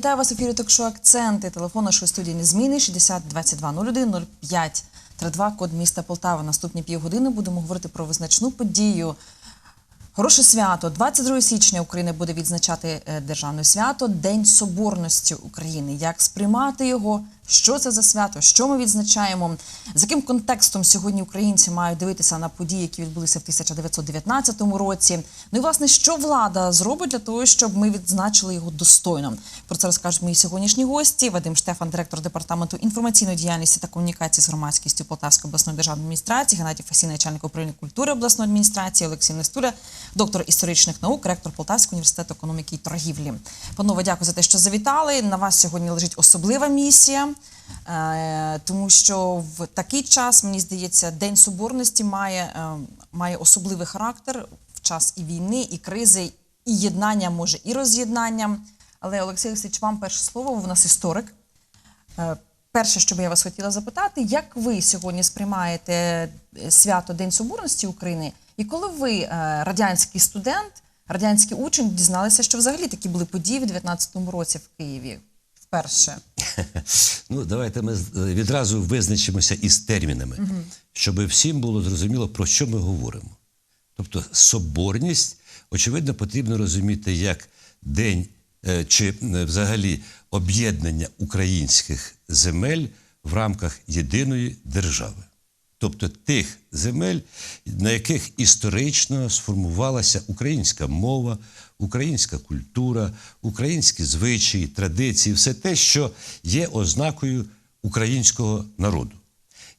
вітаю вас ефірі ток-шоу акценти. Телефон нашої студії зміни 60 22 01 05 32, код міста Полтава. Наступні півгодини будемо говорити про визначну подію. Хороше свято. 22 січня Україна буде відзначати е, державне свято День Соборності України. Як сприймати його? Що це за свято? Що ми відзначаємо? З яким контекстом сьогодні українці мають дивитися на події, які відбулися в 1919 році? Ну і власне, що влада зробить для того, щоб ми відзначили його достойно? Про це розкажуть мої сьогоднішні гості. Вадим Штефан, директор департаменту інформаційної діяльності та комунікації з громадськістю Полтавської обласної державної адміністрації, Геннадій Фасій, начальник управління культури обласної адміністрації, Олексій Нестуля, доктор історичних наук, ректор Полтавського університету економіки і торгівлі. Панове, дякую за те, що завітали. На вас сьогодні лежить особлива місія. Е, Тому що в такий час, мені здається, День Соборності має, е, має особливий характер в час і війни, і кризи, і єднання, може, і роз'єднання. Але Олексій Олексійович, вам перше слово, в нас історик. Е, Перше, що би я вас хотіла запитати, як ви сьогодні сприймаєте свято День Соборності України? І коли ви, радянський студент, радянський учень, дізналися, що взагалі такі були події в 19-му році в Києві? Вперше. Ну, давайте ми з- відразу визначимося із термінами, щоб всім було зрозуміло, про що ми говоримо. Тобто, соборність, очевидно, потрібно розуміти як день е, чи е, взагалі об'єднання українських земель в рамках єдиної держави. Тобто тих земель, на яких історично сформувалася українська мова, українська культура, українські звичаї, традиції, все те, що є ознакою українського народу.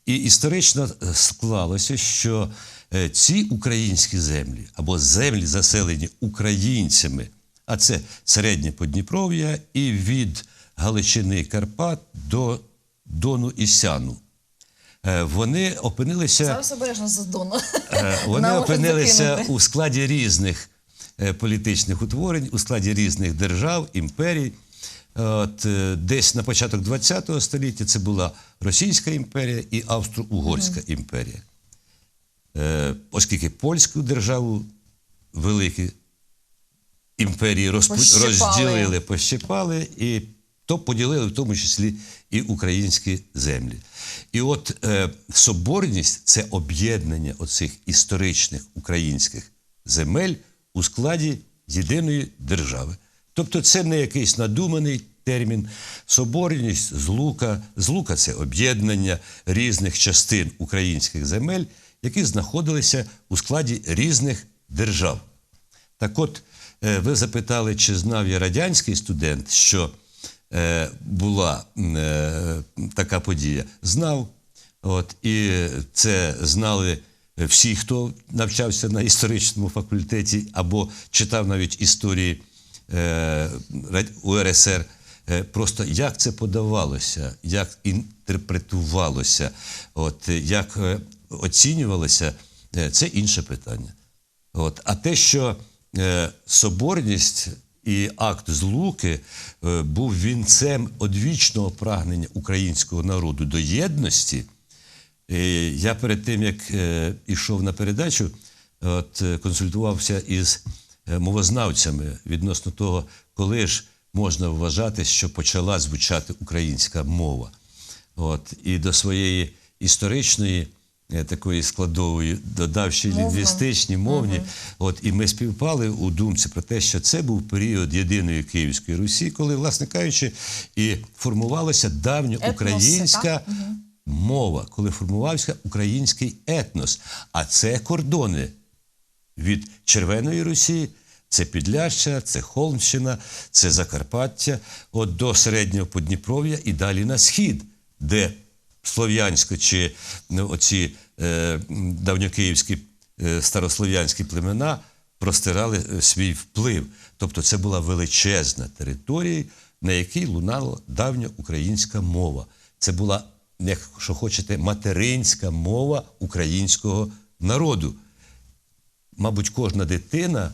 І історично е, склалося, що е, ці українські землі або землі, заселені українцями, а це середнє Подніпров'я і від Галичини Карпат до Дону і Сяну. Е, Вони опинилися. Зараз обережно за Е, Вони опинилися у складі різних е, політичних утворень, у складі різних держав, імперій. От, десь на початок ХХ століття це була Російська імперія і Австро-Угорська імперія. Е, Оскільки польську державу великі імперії Пощипали. розділили, пощипали, і то поділили в тому числі і українські землі. І от е, соборність це об'єднання оцих історичних українських земель у складі єдиної держави. Тобто це не якийсь надуманий термін. Соборність злука. Злука це об'єднання різних частин українських земель, які знаходилися у складі різних держав. Так от, е, ви запитали, чи знав я радянський студент, що була е, така подія. Знав. От, і це знали всі, хто навчався на історичному факультеті або читав навіть історії е, УРСР. Е, Просто як це подавалося, як інтерпретувалося, от, е, як е, оцінювалося, е, це інше питання. От. А те, що е, соборність і акт злуки е, був вінцем одвічного прагнення українського народу до єдності, е, я перед тим, як е, ішов на передачу, от, е, консультувався із е, мовознавцями відносно того, коли ж можна вважати, що почала звучати українська мова. От, і до своєї історичної е, такої складової, додавши лінгвістичні, мовні. От, і ми співпали у думці про те, що це був період єдиної Київської Русі, коли, власне кажучи, і формувалася давньоукраїнська мова, коли формувався український етнос. А це кордони від Червоної Русі, це Підляща, це Холмщина, це Закарпаття, от до середнього Подніпров'я і далі на схід, де слов'янсько чи ну, оці е, давньокиївські е, старослов'янські племена простирали е, свій вплив. Тобто це була величезна територія, на якій лунала давня українська мова. Це була, якщо хочете, материнська мова українського народу мабуть, кожна дитина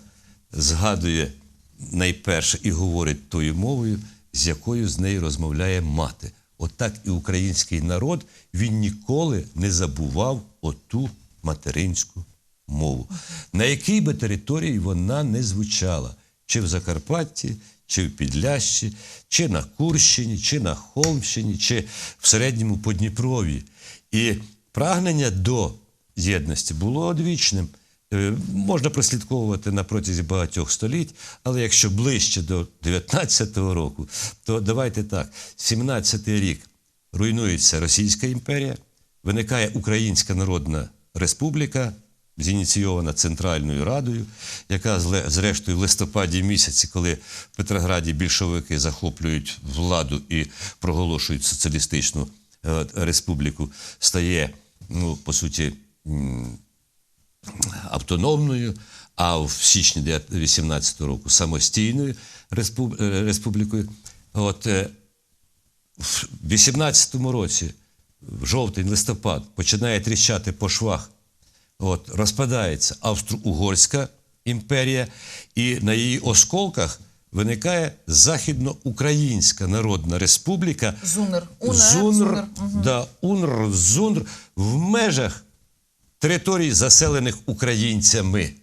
згадує найперше і говорить тою мовою, з якою з нею розмовляє мати. Отак і український народ він ніколи не забував оту материнську мову, на якій би території вона не звучала, чи в Закарпатті, чи в Підлящі, чи на Курщині, чи на Холмщині, чи в середньому Подніпров'ї. І прагнення до єдності було одвічним. Е, Можна прослідковувати на протязі багатьох століть, але якщо ближче до 19-го року, то давайте так: 17-й рік руйнується Російська імперія, виникає Українська Народна Республіка, зініційована Центральною Радою, яка зрештою в листопаді місяці, коли в Петрограді більшовики захоплюють владу і проголошують соціалістичну е, республіку, стає, ну, по суті, автономною, а в січні 18 року самостійною е, республікою. От е, в 18-му році, в жовтень, листопад, починає тріщати по швах. От, розпадається Австро-Угорська імперія, і на її осколках виникає Західноукраїнська Народна Республіка. Зунер. УНР, Зунр, Зунер. да, УНР, Зунр в межах територій, заселених українцями.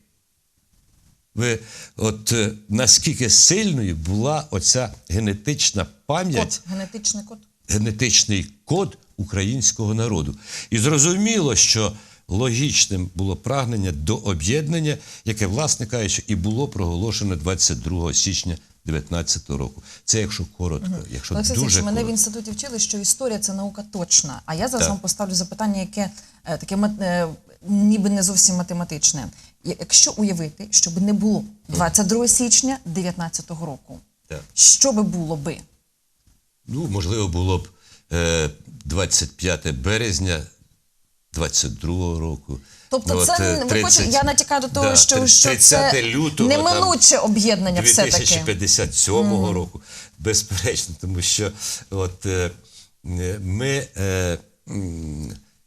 Ви, от е, наскільки сильною була оця генетична пам'ять Код, генетичний код. генетичний код українського народу. І зрозуміло, що логічним було прагнення до об'єднання, яке, власне кажучи, і було проголошено 22 січня 19 року. Це якщо коротко, якщо Олексій дуже Олексійович, мене в інституті вчили, що історія це наука точна. А я зараз Так. вам поставлю запитання, яке е, таке мат- е, ніби не зовсім математичне. Якщо уявити, щоб не було 22 січня 19 року, Так. що би було би? Ну, можливо, було б е, 25 березня 22 року. Тобто, Ну, це от, е, не- ви 30 хочете, я натякаю до того, да, що, що це лютого, неминуче об'єднання все таки. 2057 року. Безперечно, тому що от, е, е, ми, е,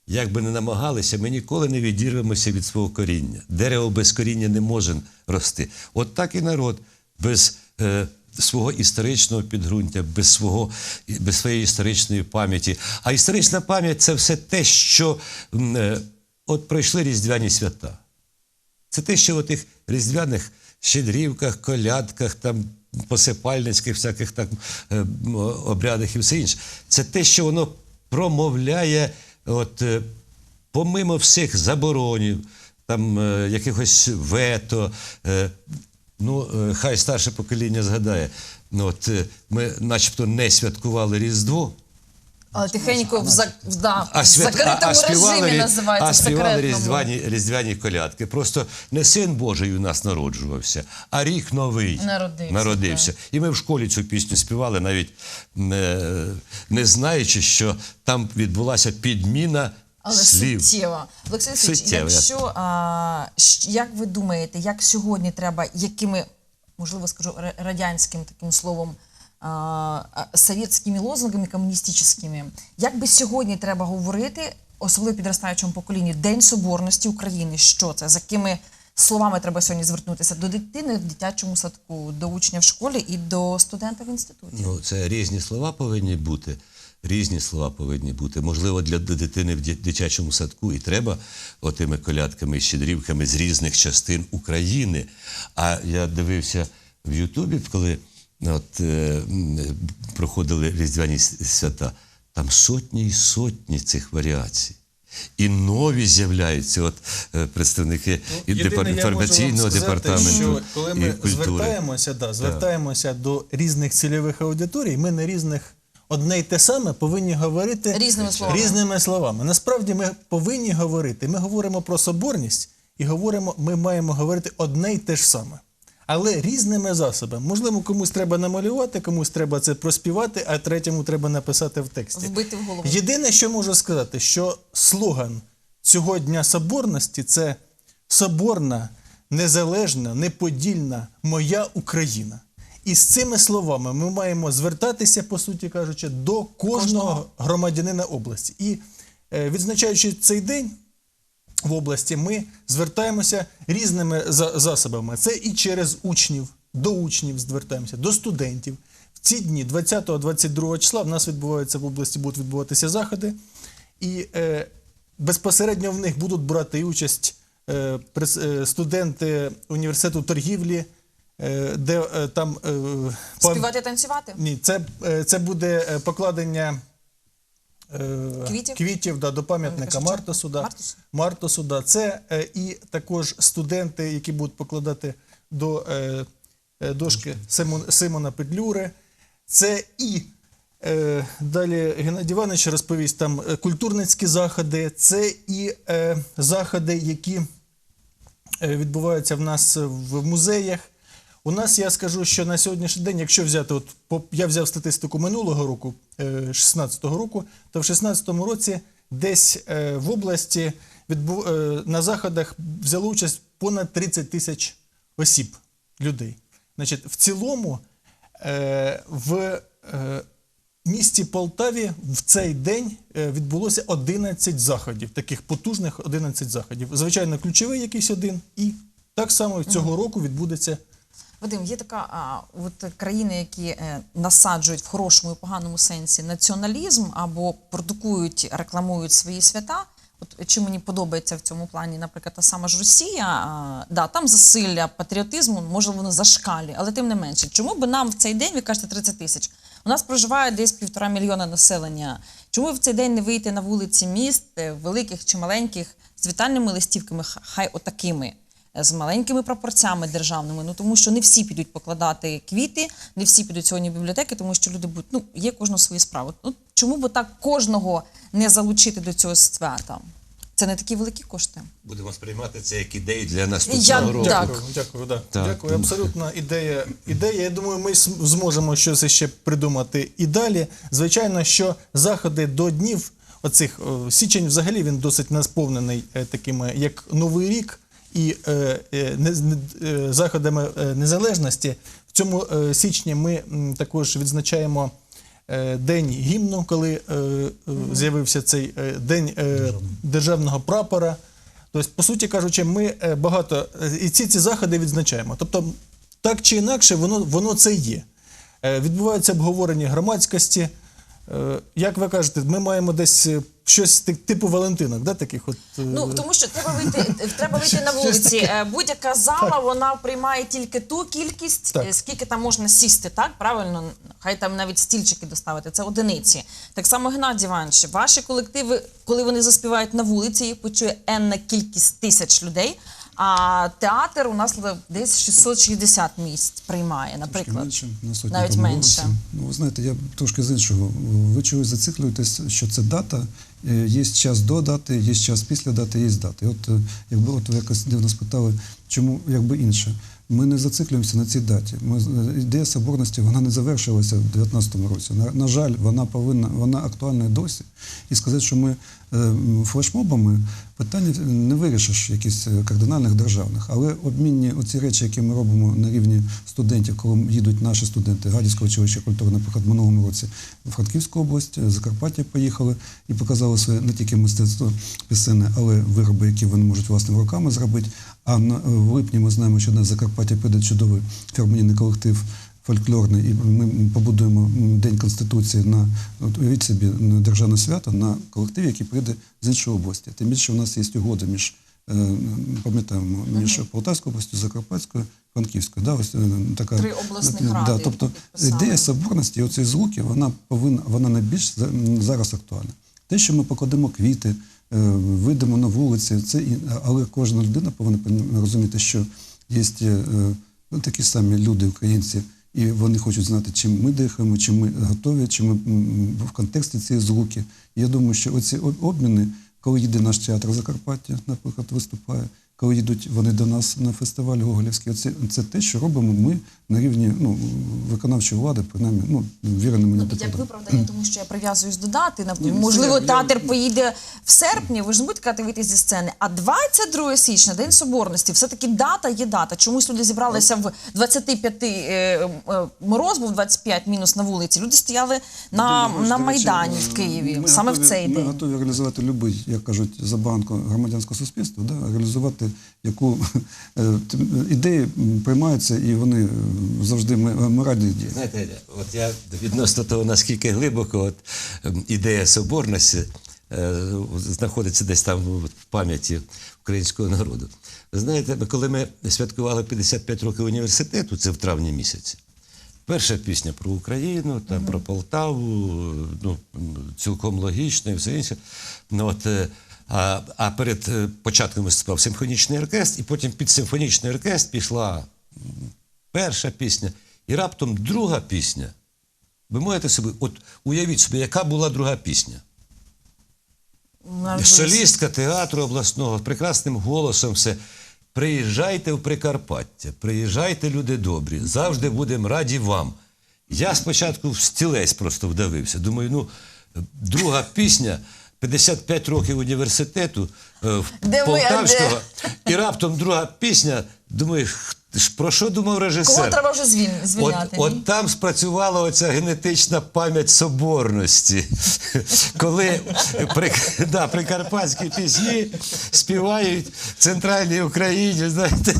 як би не намагалися, ми ніколи не відірвемося від свого коріння. Дерево без коріння не може рости. От так і народ без е, свого історичного підґрунтя, без, свого, без своєї історичної пам'яті. А історична пам'ять це все те, що е, от пройшли різдвяні свята. Це те, що в тих різдвяних щедрівках, колядках, там, посипальницьких всяких так, е, обрядах і все інше. Це те, що воно промовляє, от, е, помимо всіх заборонів, там, е, якихось вето. е, Ну, хай старше покоління згадає. От, ми начебто не святкували Різдво, тихенько в, за, в- да, а, в закритому а, а режимі називається а співали різдвяні, різдвяні колядки. Просто не син Божий у нас народжувався, а рік новий Народився, народився. І ми в школі цю пісню співали, навіть не, не знаючи, що там відбулася підміна Але слів. суттєво. Олексій Олексійович, якщо а, як ви думаєте, як сьогодні треба, якими, можливо, скажу ра- радянським таким словом, совєтськими лозунгами комуністичними, як би сьогодні треба говорити, особливо підростаючому поколінні, День Соборності України? Що це? За якими словами треба сьогодні звернутися до дитини в дитячому садку, до учня в школі і до студента в інституті? Ну, це різні слова повинні бути. Різні слова повинні бути. Можливо, для дитини в дитячому садку і треба отими колядками і щедрівками з різних частин України. А я дивився в Ютубі, коли от, е, проходили різдвяні свята, там сотні і сотні цих варіацій. І нові з'являються от, е, представники і Ну, вам інформаційного сказати, департаменту Що коли ми і культури. звертаємося, да, звертаємося до різних цільових аудиторій, ми на різних одне й те саме повинні говорити Різними словами. різними словами. Насправді ми повинні говорити. Ми говоримо про соборність і говоримо, ми маємо говорити одне й те ж саме. Але різними засобами. Можливо, комусь треба намалювати, комусь треба це проспівати, а третьому треба написати в тексті. Вбити в голову. Єдине, що можу сказати, що слоган цього дня соборності це соборна, незалежна, неподільна моя Україна. І з цими словами ми маємо звертатися, по суті кажучи, до кожного, Кожного. громадянина області. І е, відзначаючи цей день в області, ми звертаємося різними засобами. Це і через учнів, до учнів звертаємося, до студентів. В ці дні, 20-22 числа, в нас відбуваються в області, будуть відбуватися заходи, і е, безпосередньо в них будуть брати участь е, е, студенти університету торгівлі, е, де е, там Співати танцювати? ні, це, це буде покладення е, Квітів? да, до пам'ятника. Мартосу. Да. Мартусу? Мартосу, да. Це е, і також студенти, які будуть покладати до е, е, дошки Симон, Симона Петлюри. Це і е, далі Геннадій Іванович розповість там е, культурницькі заходи, це і е, заходи, які відбуваються в нас в музеях. У нас я скажу, що на сьогоднішній день, якщо взяти, от по- я взяв статистику минулого року, 16-го року, то в 16-му році десь е, в області е, на заходах взяло участь понад 30 тисяч осіб, людей. Значить, в цілому е, в місті Полтаві в цей день відбулося 11 заходів, таких потужних 11 заходів. Звичайно, ключовий якийсь один, і так само цього року відбудеться. Вадим, є така а, от країни, які е, насаджують в хорошому і поганому сенсі націоналізм або продукують, рекламують свої свята. От чи мені подобається в цьому плані, наприклад, та сама ж Росія, а, да, там засилля патріотизму, може воно зашкалі, але тим не менше, чому би нам в цей день, ви кажете, 30 тисяч? У нас проживає десь півтора мільйона населення. Чому в цей день не вийти на вулиці міст, е, великих чи маленьких, з вітальними листівками, хай отакими? З маленькими пропорцями державними. Ну тому що не всі підуть покладати квіти, не всі підуть сьогодні в бібліотеки, тому що люди будуть, ну є кожного свої справи. Ну чому б так кожного не залучити до цього свята? Це не такі великі кошти. Будемо сприймати це як ідею для наступного Я- року. Дякую, дякую, да. Так. дякую. Абсолютна ідея. Ідея. Я думаю, ми зможемо щось ще придумати і далі. Звичайно, що заходи до днів оцих січень, взагалі він досить насповнений е, такими, як Новий рік і е, е, е, заходами незалежності. В цьому січні ми також відзначаємо. День гімну, коли з'явився цей день державного прапора. Тобто, по суті кажучи, ми багато і ці ці заходи відзначаємо. Тобто, так чи інакше, воно, воно це є. Відбуваються обговорення громадськості. Як ви кажете, ми маємо десь щось ти- типу Валентинок, да, таких от. е, Ну тому що треба вийти, треба вийти на вулиці. Е, Будь-яка зала вона приймає тільки ту кількість, Так. е, скільки там можна сісти, так правильно? Хай там навіть стільчики доставити. Це одиниці. Так само Геннадій Іванович, ваші колективи, коли вони заспівають на вулиці, їх почує енна кількість тисяч людей. А театр у нас десь 660 місць приймає, Трошки наприклад. менше, на сотні Навіть менше. Ну, ви знаєте, я трошки з іншого. Ви чогось зациклюєтесь, що це дата, є час до дати, є час після дати, є дати. От е, якби от ви якось дивно спитали, чому якби інше. Ми не зациклюємося на цій даті. Ми, ідея соборності вона не завершилася в 2019 році. На, на жаль, вона повинна, вона актуальна і досі. І сказати, що ми е, флешмобами питання не вирішиш якихось е, кардинальних державних, але обмінні оці речі, які ми робимо на рівні студентів, коли їдуть наші студенти Гадівського училища культури, наприклад, в минулому році в Франківську область, е, Закарпаття поїхали і показали своє не тільки мистецтво пісенне, але вироби, які вони можуть власними руками зробити. А на, в липні ми знаємо, що на Закарпаття прийде чудовий філармонійний колектив фольклорний, і ми побудуємо День Конституції на от уявіть собі на державне свято на колективі, який прийде з іншої області. Тим більше у нас є угода між е, пам'ятаємо між Полтавською областю, Закарпатською, Франківською. Да, ось е, така Три обласних е, ради, тобто підписали. ідея соборності, оцієї звуки, вона повинна вона найбільш зараз актуальна. Те, що ми покладемо квіти, е, вийдемо на вулиці, це але кожна людина повинна розуміти, що є е, ну, такі самі люди, українці, і вони хочуть знати, чим ми дихаємо, чим ми готові, чи ми в контексті цієї звуки. Я думаю, що оці обміни, коли їде наш театр Закарпаття, наприклад, виступає, коли їдуть вони до нас на фестиваль Гоголівський, це, це те, що робимо ми на рівні ну, виконавчої влади, принаймні, ну, вірені мені Ну, як виправдання, тому що я прив'язуюсь до дати. Ні, ну, Можливо, я- театр поїде в серпні, ви ж не будете вийти зі сцени. А 22 січня, День Соборності, все-таки дата є дата. Чомусь люди зібралися в 25 е, е, мороз був 25 мінус на вулиці. Люди стояли на, Думаю, на Майдані речі, в Києві, ми саме готові- в цей ми день. готові реалізувати будь-який, як кажуть, забаганку громадянського суспільства, да, реалізувати яку е, ідеї приймаються, і вони е, завжди ми, ми раді діяти. Знаєте, от я відносно того, наскільки глибоко от, ідея соборності е, знаходиться десь там в пам'яті українського народу. Знаєте, коли ми святкували 55 років університету, це в травні місяці. Перша пісня про Україну, там про Полтаву, ну цілком логічно і все інше. Ну, от, е, а, а перед е, початком виступав симфонічний оркестр, і потім під симфонічний оркестр пішла перша пісня, і раптом друга пісня. Ви можете собі, от уявіть собі, яка була друга пісня? Солістка театру обласного з прекрасним голосом все. Приїжджайте в Прикарпаття, приїжджайте, люди добрі, завжди будемо раді вам. Я спочатку в стілець просто вдавився. Думаю, ну, друга пісня, 55 років університету е, в Де ви, а Полтавського, і раптом друга пісня. Думаю, «Х, про що думав режисер? Кого треба вже звіль... От, звільняти? ні? от там спрацювала оця генетична пам'ять соборності, коли при, да, прикарпатські пісні співають в центральній Україні, знаєте,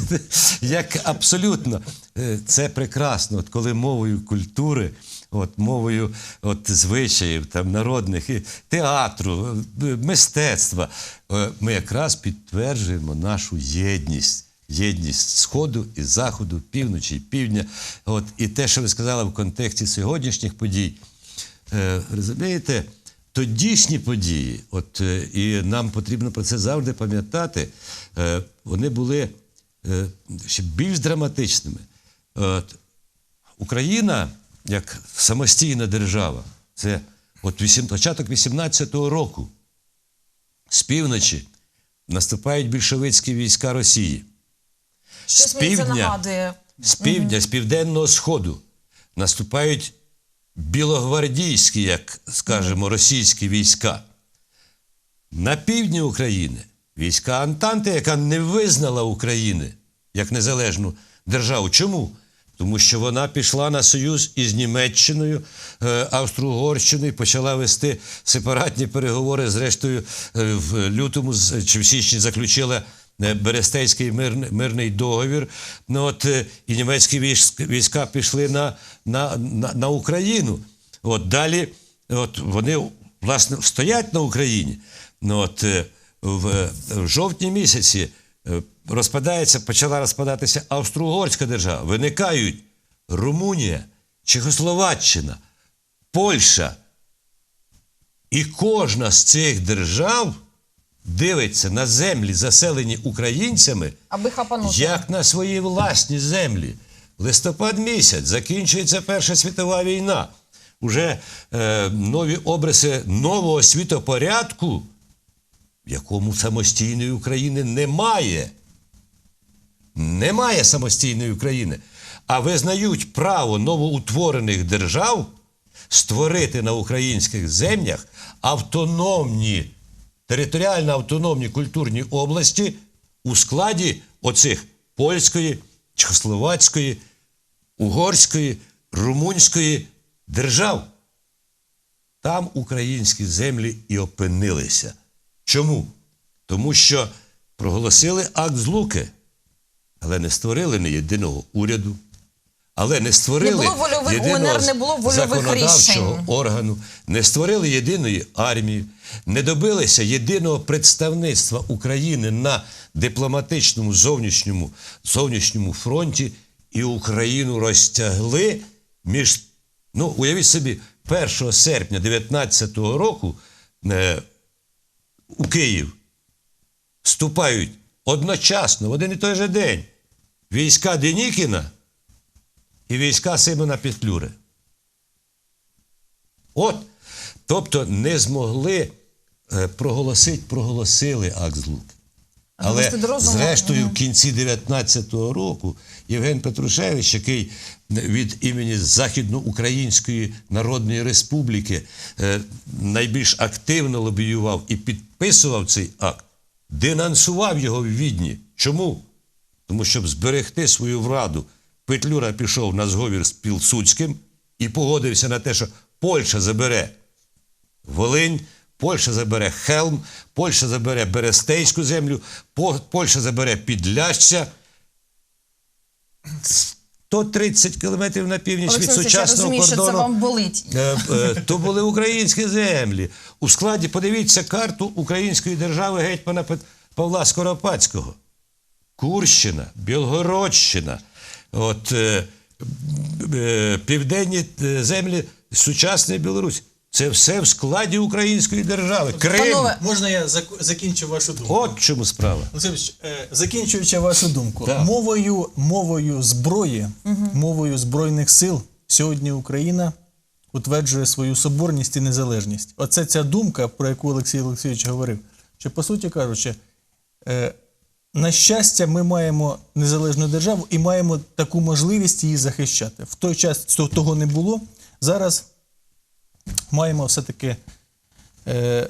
як абсолютно. Е, Це прекрасно, от коли мовою культури. От мовою от, звичаїв там, народних, театру, е, мистецтва. е, Ми якраз підтверджуємо нашу єдність єдність Сходу і Заходу, півночі і півдня. От, і те, що ви сказали в контексті сьогоднішніх подій, е, розумієте, тодішні події, от, і нам потрібно про це завжди пам'ятати, вони були ще більш драматичними. От, Україна, як самостійна держава, це от вісім, початок 18-го року. З півночі наступають більшовицькі війська Росії. Щось з мені це півдня, нагадує. з півдня, з південного сходу наступають білогвардійські, як скажемо, російські війська. На півдні України війська Антанти, яка не визнала України як незалежну державу. Чому? Тому що вона пішла на союз із Німеччиною, е, Австро-Угорщиною, почала вести сепаратні переговори. Зрештою, е, в лютому чи в січні заключила е, Берестейський мирний, мирний договір. Ну, от, і німецькі війська пішли на, на, на, на Україну. От далі от вони власне стоять на Україні. Ну, от, в, в жовтні місяці розпадається, почала розпадатися Австро-Угорська держава. Виникають Румунія, Чехословаччина, Польща. І кожна з цих держав дивиться на землі, заселені українцями, Аби хапанути. як на свої власні землі. Листопад місяць, закінчується Перша світова війна. Уже е, нові обриси нового світопорядку, в якому самостійної України немає. Немає самостійної України. А визнають право новоутворених держав створити на українських землях автономні, територіально автономні культурні області у складі оцих польської, чехословацької, угорської, румунської держав. Там українські землі і опинилися. Чому? Тому що проголосили акт злуки, але не створили ні єдиного уряду, але не створили Не було вольових- єдиного не було законодавчого рішень. органу, не створили єдиної армії, не добилися єдиного представництва України на дипломатичному зовнішньому, зовнішньому фронті, і Україну розтягли між. Ну, уявіть собі, 1 серпня 19-го року е, у Київ вступають одночасно в один і той же день війська Денікіна і війська Симона Петлюри. От, тобто не змогли е, проголосити, проголосили акт злуки. Але зрештою, в кінці 19-го року Євген Петрушевич, який від імені Західноукраїнської Народної Республіки е, найбільш активно лобіював і підписував цей акт, денонсував його в Відні. Чому? Тому щоб зберегти свою владу, Петлюра пішов на зговір з Пілсудським і погодився на те, що Польща забере Волинь, Польща забере Хелм, Польща забере Берестейську землю, Польща забере Підляща. 130 кілометрів на північ від сучасного я сучасного кордону. що це вам болить. Е, е, То були українські землі. У складі, подивіться карту української держави гетьмана Павла Скоропадського. Курщина, Білгородщина, от, е, е, південні е, землі сучасної Білорусі. Це все в складі української держави. Крим. Панове, Можна я зак- закінчу вашу думку? От чому справа. Е, закінчуючи вашу думку, Так. мовою, мовою зброї, мовою збройних сил сьогодні Україна утверджує свою соборність і незалежність. Оце ця думка, про яку Олексій Олексійович говорив. Що, по суті кажучи, е, на щастя, ми маємо незалежну державу і маємо таку можливість її захищати. В той час цього- того не було. Зараз маємо все-таки е,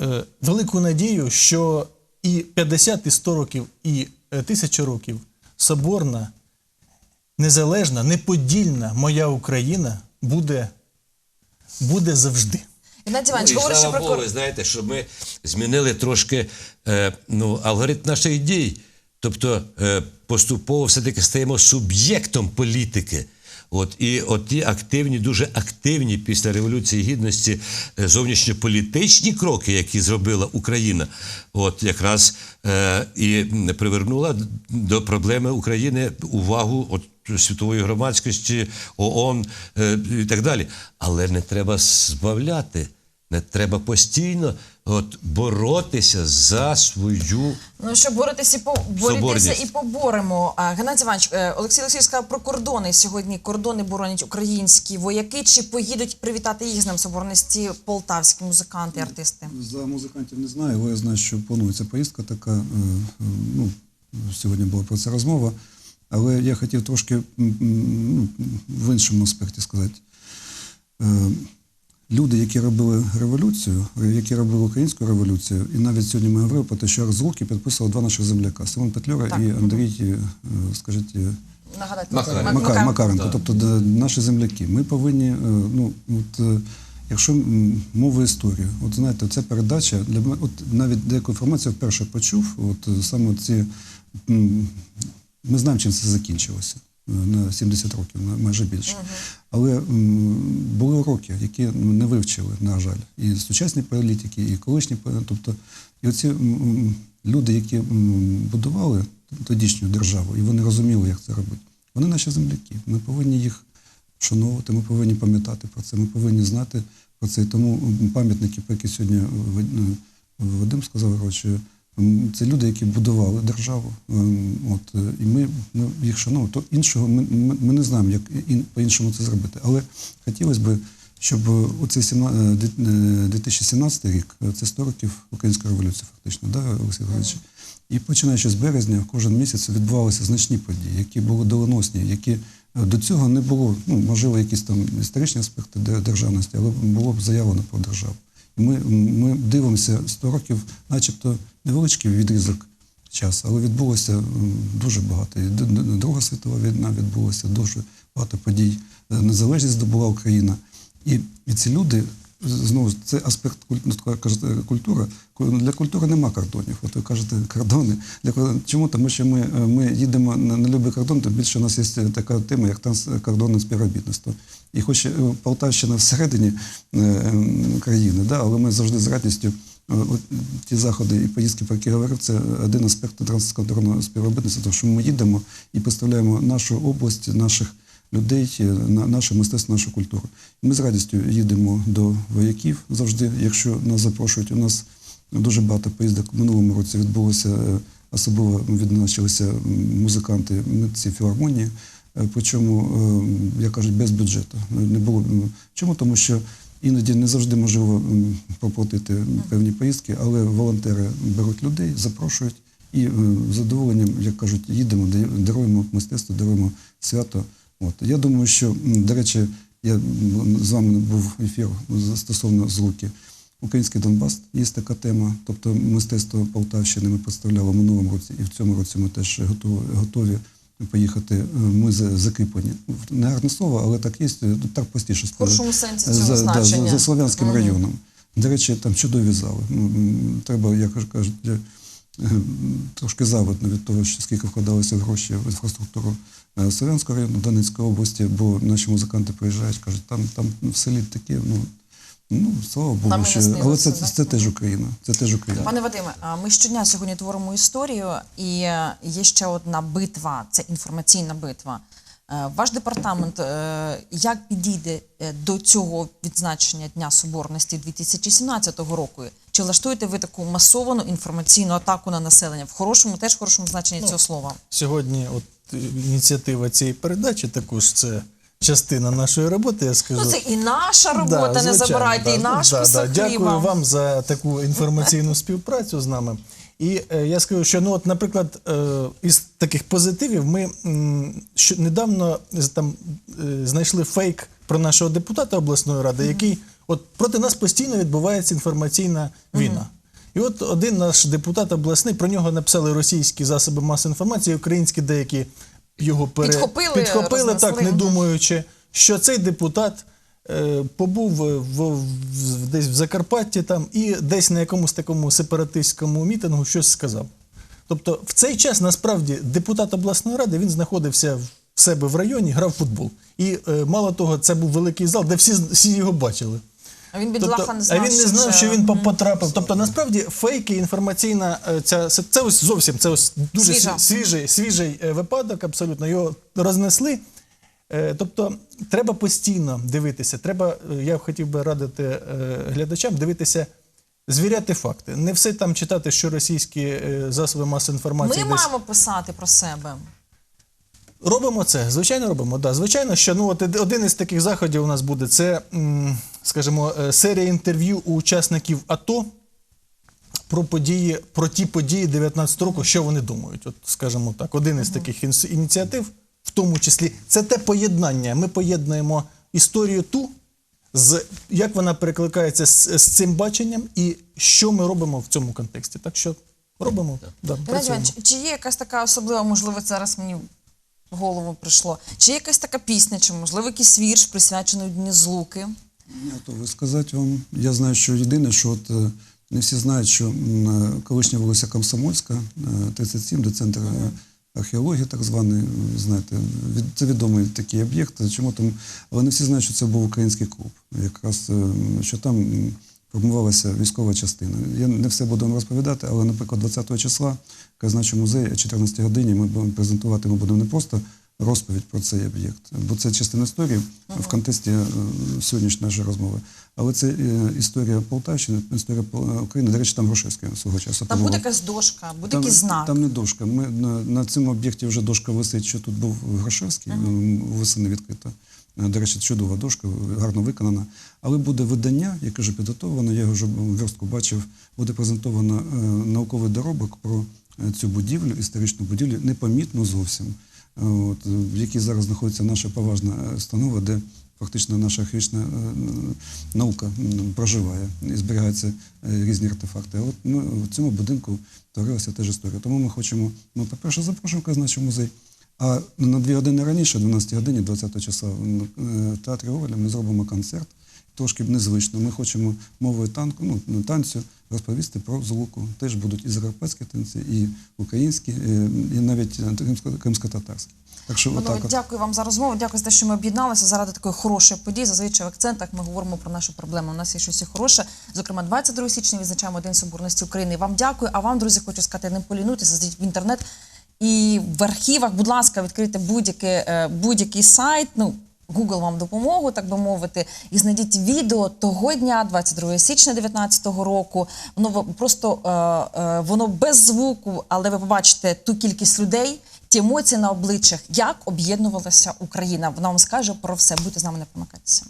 е, велику надію, що і 50, і 100 років, і е, 1000 років соборна, незалежна, неподільна моя Україна буде, буде завжди. Геннадій Іванович, Ну, і слава про Богу, знаєте, що ми змінили трошки е, ну, алгоритм наших дій. Тобто е, поступово все-таки стаємо суб'єктом політики. От і от ті активні, дуже активні після Революції Гідності е, зовнішньополітичні кроки, які зробила Україна, от якраз е, і привернула до проблеми України увагу от, світової громадськості, ООН е, і так далі. Але не треба збавляти. Не треба постійно от, боротися за свою Ну, що боротися і по боротися і поборемо. А, Геннадій Іванович, е, Олексій Олексійович сказав про кордони. Сьогодні кордони боронять українські вояки. Чи поїдуть привітати їх з Днем соборності полтавські музиканти, артисти? За музикантів не знаю, але я знаю, що планується поїздка така. е, е, Ну, сьогодні була про це розмова. Але я хотів трошки ну, в іншому аспекті сказати. Люди, які робили революцію, які робили українську революцію, і навіть сьогодні ми говорили про те, що розлуки підписували два наших земляка Симон Петлюра Так. і Андрій, е, скажіть, е, Макар- Мак- Макар, Макар- Макаренко, тобто наші земляки. Ми повинні, е, ну от якщо мова історії, от знаєте, ця передача для мене, от навіть деяку інформацію вперше почув. От саме ці ми знаємо, чим це закінчилося на 70 років, на майже більше. Але м, були уроки, які не вивчили, на жаль, і сучасні політики, і колишні політики. Тобто, і оці люди, які м, будували тодішню державу, і вони розуміли, як це робити. Вони наші земляки. Ми повинні їх вшановувати, ми повинні пам'ятати про це, ми повинні знати про це. І тому пам'ятники, про які сьогодні е, Вадим сказав, м, це люди, які будували державу. Ем, От, е, і ми, ми їх шануємо. То іншого ми, ми, ми не знаємо, як по-іншому це зробити. Але хотілося б, щоб оцей сімна- е, дві- е, 2017 рік, це 100 років Української революції, фактично, да, Олексій Григорович? І починаючи з березня, кожен місяць відбувалися значні події, які були доленосні, які до цього не було, ну можливо, якісь там історичні аспекти державності, але було б заявлено про державу. Ми, ми дивимося 100 років, начебто невеличкий відрізок часу, але відбулося дуже багато. Друга світова війна відбулася, дуже багато подій. Е, Незалежність здобула Україна. І, і ці люди знову це аспект ну, кажете, культура. Для культури нема кордонів. От ви кажете кордони. Для чому? Тому що ми, е, ми їдемо на, любий кордон, тим більше у нас є така тема, як транскордонне співробітництво. І хоч е, Полтавщина всередині е, країни, але ми завжди з радістю. е, ті заходи і поїздки, про які говорив, це один аспект транскордонного співробітництва, тому що ми їдемо і представляємо нашу область, наших людей, наше мистецтво, нашу культуру. Ми з радістю їдемо до вояків завжди, якщо нас запрошують. У нас дуже багато поїздок в минулому році відбулося, особливо відзначилися музиканти митці філармонії. Е, Причому, е, як кажуть, без бюджету. Не було. Чому? Тому що іноді не завжди можливо проплатити певні поїздки, але волонтери беруть людей, запрошують і е, з задоволенням, як кажуть, їдемо, даруємо мистецтво, даруємо свято. От я думаю, що до речі, я з вами був ефір стосовно злуки. Український Донбас є така тема, тобто мистецтво Полтавщини ми представляли в минулому році, і в цьому році ми теж готові поїхати. Е, Ми за- закріплені. Не гарне слово, але так є, так простіше сказати. хорошому сенсі цього за, да, значення. за, за Слов'янським Мгм. районом. До речі, там чудові зали. Ну, Треба, як кажуть, е, е, трошки завидно від того, що скільки вкладалося гроші в інфраструктуру е, Слов'янського району, Донецької області, бо наші музиканти приїжджають, кажуть, там, там в селі таке, ну, Ну, слава Богу, Нам що... не але це, да? це теж Україна. Це теж Україна. Пане Вадиме, а ми щодня сьогодні творимо історію, і е, є ще одна битва це інформаційна битва. Е, Ваш департамент е, як підійде до цього відзначення Дня Соборності 2017 року? Чи влаштуєте ви таку масовану інформаційну атаку на населення в хорошому, теж хорошому значенні Ну, цього слова? Сьогодні от ініціатива цієї передачі також це частина нашої роботи, я скажу. Ну це і наша робота, Да, не забирайте, да. і наш Да, кусок да. Дякую хліба. вам за таку інформаційну співпрацю з нами. І е, я скажу, що ну от, наприклад, е, із таких позитивів ми м, що недавно там е, знайшли фейк про нашого депутата обласної ради, який от проти нас постійно відбувається інформаційна війна. І от один наш депутат обласний про нього написали російські засоби масової інформації, українські деякі його пере... Підхопили, підхопили так, не думаючи, що цей депутат е, побув в, в, в- десь в Закарпатті там і десь на якомусь такому сепаратистському мітингу щось сказав. Тобто, в цей час насправді депутат обласної ради він знаходився в себе в районі, грав в футбол. І е, мало того, це був великий зал, де всі, всі його бачили. А він Тобто, знав, а він не знав, що він по- потрапив. Тобто, насправді, фейки, інформаційна е, ця це, це ось зовсім це ось дуже Свіжа. свіжий, свіжий е, випадок, абсолютно його рознесли. Е, Тобто, треба постійно дивитися. Треба, я хотів би радити глядачам дивитися. Звіряти факти. Не все там читати, що російські засоби масової інформації Ми десь маємо писати про себе. Робимо це, звичайно, робимо. Да. Звичайно, що ну от один із таких заходів у нас буде це, скажімо, е, серія інтерв'ю у учасників АТО про події, про ті події 19 року, що вони думають. От, скажімо так, один із таких ініціатив, в тому числі, це те поєднання. Ми поєднуємо історію ту, з як вона перекликається з, з цим баченням, і що ми робимо в цьому контексті. Так що робимо. Да, працюємо. Чи є якась така особлива, можливо, зараз мені голову прийшло? Чи якась така пісня, чи можливо якийсь вірш, присвячений Дні Злуки? Не готовий сказати вам. Я знаю, що єдине, що от е, не всі знають, що е, колишня вулиця Комсомольська, е, 37, де центр археології, так званий, е, знаєте, це відомий такий об'єкт. Чому тому? Але не всі знають, що це був український клуб. Якраз що там формувалася військова частина. Я не все буду вам розповідати, але, наприклад, 20 числа Казначий музей о 14 годині ми будемо презентувати, ми будемо не просто розповідь про цей об'єкт, бо це частина історії в контексті е, сьогоднішньої нашої розмови. Але це е, історія Полтавщини, історія України. До речі, там Грушевський свого часу Там буде якась дошка, буде якийсь знак. там не дошка. Ми на, на цьому об'єкті вже дошка висить, що тут був Грушевський, м, восени відкрита. Е, До речі, чудова дошка, гарно виконана. Але буде видання, яке вже підготовлено, я його вже в верстку бачив, буде презентовано е, науковий доробок про е, цю будівлю, історичну будівлю, непомітну зовсім, е, от, е, в якій зараз знаходиться наша поважна е, установа, де фактично наша археологічна е, наука проживає і зберігаються е, різні артефакти. А от ми в цьому будинку творилася теж історія. Тому ми хочемо, ми, по-перше, запрошуємо казначий музей. А на дві години раніше, 12 годині, 20 числа, в е, театрі Гоголя ми зробимо концерт. Трошки незвично. Ми хочемо мовою танку, ну, танцю розповісти про Злуку. Теж будуть і закарпатські танці, і українські, е, і навіть е, кримсько- кримсько-татарські. Так що Панове, отак. от. дякую вам за розмову. Дякую за те, що ми об'єдналися заради такої хорошої події. Зазвичай в акцентах ми говоримо про нашу проблему. У нас є щось хороше. Зокрема, 22 січня відзначаємо День Соборності України. Вам дякую. А вам, друзі, хочу сказати, не полінуйтеся, зайдіть в інтернет і в архівах, будь ласка, відкрийте будь-який, е, будь-який сайт. Ну, Google вам допомогу, так би мовити, і знайдіть відео того дня, 22 січня 2019 року. Воно просто е, е, воно без звуку, але ви побачите ту кількість людей, ті емоції на обличчях, як об'єднувалася Україна. Вона вам скаже про все. Будьте з нами не помикатися.